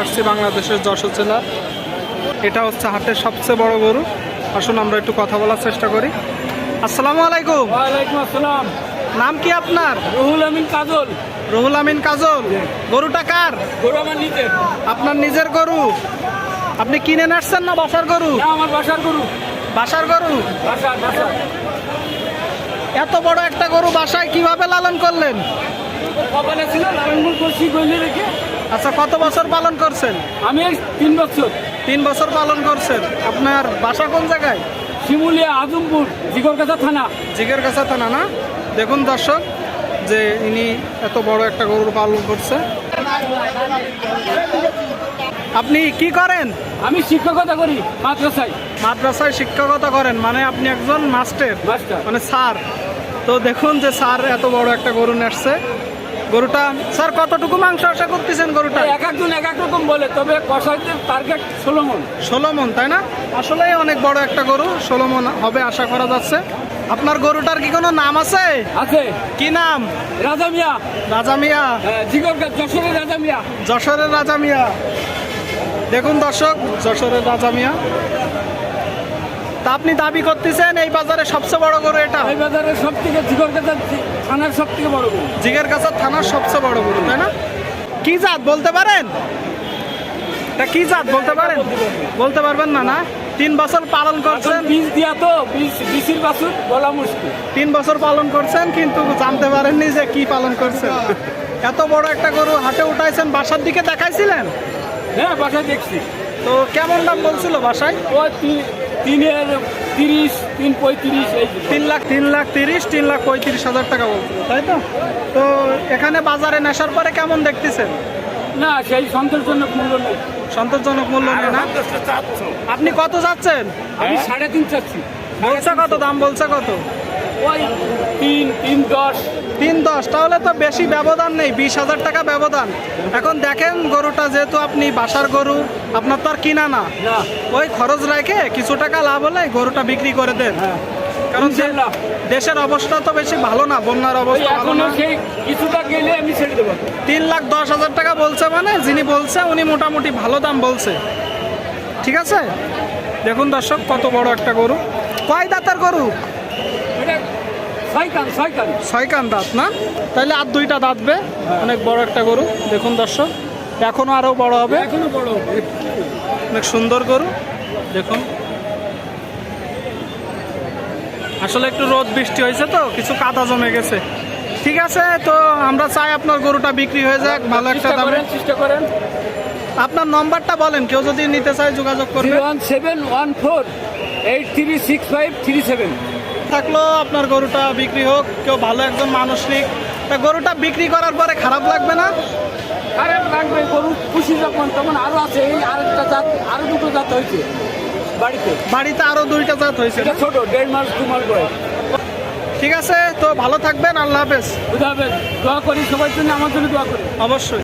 আসছি বাংলাদেশের যশোর জেলার এটা হচ্ছে হাটের সবচেয়ে বড় গরু। আসুন আমরা একটু কথা বলার চেষ্টা করি। আসসালামু আলাইকুম। ওয়ালাইকুম আসসালাম। নাম কি আপনার? রুহুল আমিন কাজল। রুহুল আমিন কাজল। গরুটা কার? গরু আমার নিজের। আপনার নিজের গরু? আপনি কিনে নাসছেন না বাসার গরু? আমার বাসার গরু। বাসার গরু? বাসার বাসার এত বড় একটা গরু বাসায় কীভাবে লালন করলেন? কপালে ছিল লালনগুল করছি গইলে রেখে। আচ্ছা কত বছর পালন করছেন? আমি তিন বছর। তিন বছর পালন করছেন। আপনার বাসা কোন জায়গায়? শিমুলিয়া আজমপুর জিগরকাছা থানা। জিগের কাছা থানা না? দেখুন দর্শক যে ইনি এত বড় একটা গরুর পালন করছে। আপনি কি করেন? আমি শিক্ষকতা করি মাদ্রাসায়। মাদ্রাসায় শিক্ষকতা করেন মানে আপনি একজন মাস্টার। মানে স্যার। তো দেখুন যে স্যার এত বড় একটা গরু নেসছে গরুটা স্যার কতটুকু মাংস আশা করতেছেন গরুটা? এক একজন এক এক রকম বলে তবে কষাইদের টার্গেট ষোলো মন ষোলো মন তাই না? আসলে অনেক বড় একটা গরু ষোলো মন হবে আশা করা যাচ্ছে। আপনার গরুটার কি কোনো নাম আছে? আছে। কি নাম? রাজা মিয়া। রাজা মিয়া। জিগরকা যশোরের রাজা মিয়া। যশোরের রাজা মিয়া। দেখুন দর্শক যশোরের রাজা মিয়া। তা আপনি দাবি করতেছেন এই বাজারে সবচেয়ে বড় গরু এটা? এই বাজারে সব থেকে জিগরকাছা থানার সব থেকে বড় গরু। জিগের কাছে থানার সবচেয়ে বড় গরু তাই না? কি জাত বলতে পারেন? এটা কি জাত বলতে পারেন? বলতে পারবেন না না? তিন বছর পালন করছেন। বীজ দিয়া তো বীজ বিশির বাছুর বলা মুশকিল। তিন বছর পালন করছেন কিন্তু জানতে পারেননি যে কি পালন করছেন। এত বড় একটা গরু হাটে উঠাইছেন বাসার দিকে দেখাইছিলেন? হ্যাঁ বাসায় দেখছি। তো কেমন দাম বলছিল বাসায়? ও তিনের তিরিশ তিন পঁয়ত্রিশ এই তিন লাখ তিন লাখ তিরিশ তিন লাখ পঁয়ত্রিশ হাজার টাকা বলছিল তাই তো? তো এখানে বাজারে নেশার পরে কেমন দেখতেছেন? না সেই সন্তোষজনক মূল্য নেই। সন্তোষজনক মূল্য নেই না? আপনি কত যাচ্ছেন? আমি সাড়ে তিন চাচ্ছি। বলছে কত দাম বলছে কত? ওই তিন তিন দশ। তিন দশ তাহলে তো বেশি ব্যবধান নেই বিশ হাজার টাকা ব্যবধান। এখন দেখেন গরুটা যেহেতু আপনি বাসার গরু আপনার তো আর কিনা না। ওই খরচ রেখে কিছু টাকা লাভ হলে গরুটা বিক্রি করে দেন। কারণ যে- দেশের অবস্থা তো বেশি ভালো না বন্যার অবস্থা ভালো না। কিছুটা গেলে আমি ছেড়ে দেবো। তিন লাখ দশ হাজার টাকা বলছে মানে যিনি বলছে উনি মোটামুটি ভালো দাম বলছে। ঠিক আছে? দেখুন দর্শক কত বড় একটা গরু। কয় দাঁতের গরু? ছয় কান দাঁত না? তাহলে আর দুইটা দাঁতবে অনেক বড় একটা গরু দেখুন দর্শক। এখনও আরও বড় হবে। এখনও বড় অনেক সুন্দর গরু দেখুন। আসলে একটু রোদ বৃষ্টি হয়েছে তো কিছু কাদা জমে গেছে। ঠিক আছে তো আমরা চাই আপনার গরুটা বিক্রি হয়ে যাক ভালো একটা দামে। চেষ্টা করেন। আপনার নম্বরটা বলেন কেউ যদি নিতে চায় যোগাযোগ করবে। Zero one seven one four eight three six five three seven. থাকল আপনার গরুটা বিক্রি হোক কেউ ভালো একজন মানুষ নিক। তা গরুটা বিক্রি করার পরে খারাপ লাগবে না? খারাপ লাগবে গরু খুশি যখন তখন আরও আছে এই আরেকটা জাত আরও দুটো জাত হয়েছে বাড়িতে। বাড়িতে আরও দুইটা জাত হয়েছে ছোট দেড় মাস দু মাস বয়স। ঠিক আছে তো ভালো থাকবেন আল্লাহ হাফেজ। বুঝাবে দোয়া করি সবার জন্য আমার জন্য দোয়া করি। অবশ্যই।